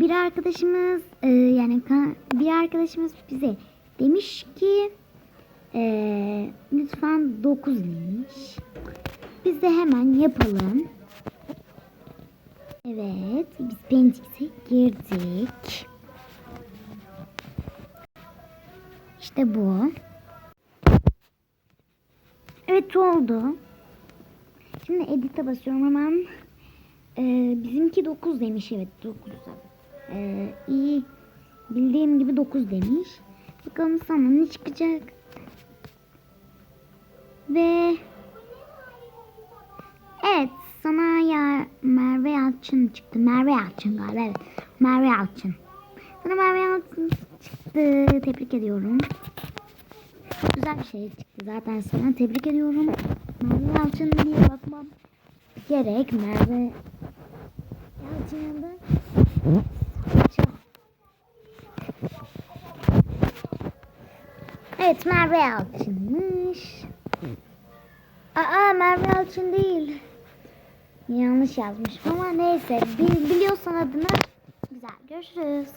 bir arkadaşımız e, yani bir arkadaşımız bize demiş ki e, lütfen 9 demiş. Biz de hemen yapalım. Evet, biz Pentix'e girdik. İşte bu. Evet oldu. Şimdi edit'e basıyorum hemen. Ee, bizimki 9 demiş evet 9. Ee, iyi bildiğim gibi 9 demiş. Bakalım sana ne çıkacak. Ve evet sana ya Merve Yalçın çıktı. Merve Yalçın galiba evet. Merve Yalçın. Sana Merve Yalçın çıktı. Tebrik ediyorum. Çok güzel bir şey çıktı zaten sana. Tebrik ediyorum. Merve Yalçın diye bakmam gerek. Merve Yalçın'ın da Çok- Evet Merve Yalçın'mış. Aa Merve Yalçın değil. Yanlış yazmış ama neyse. Bil- biliyorsan adını. Güzel görüşürüz.